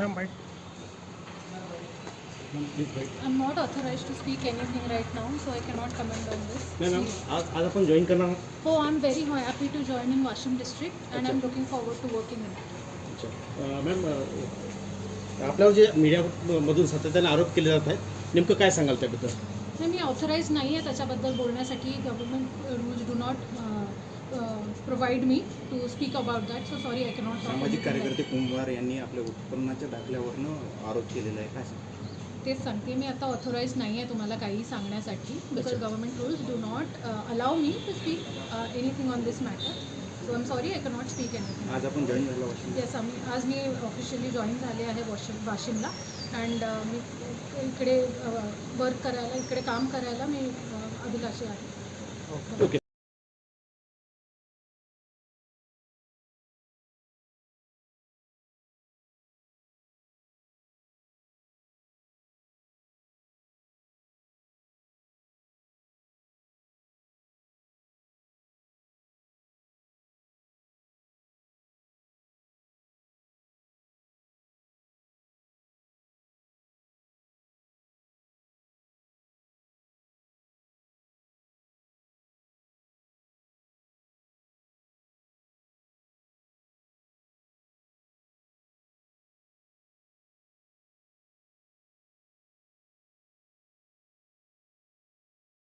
Ma'am bite I'm not authorized to speak anything right now, so I cannot comment on this. नाही ma'am आज आज आपण join करणार Oh, I'm very happy to join in Washim district, and I'm looking forward to working in it. अच्छा ma'am आपल्यावर जे मीडियामधून सातत्याने आरोप केले जात आहेत नेमकं काय सांगाल त्याबद्दल नाही मी ऑथराईज नाही आहे त्याच्याबद्दल बोलण्यासाठी government rules do not provide me to speak about that so sorry I cannot सामाजिक कार्यकर्ते कुंभार यांनी आपल्या उत्पन्नाच्या दाखल्यावरनं आरोप केलेला आहे. काय सांगता? तेच सांगते मी आता ऑथोराईज नाही आहे तुम्हाला काही सांगण्यासाठी. Because. Government rules do not allow me to speak anything on this matter so I am sorry I cannot speak anything आज आपण जॉईन झालो येस आम्ही आज मी ऑफिशियली जॉईन झाले आहे वॉशिम वाशिमला. अँड मी इकडे वर्क करायला इकडे काम करायला मी अ, अभिलाषी आहे. ओके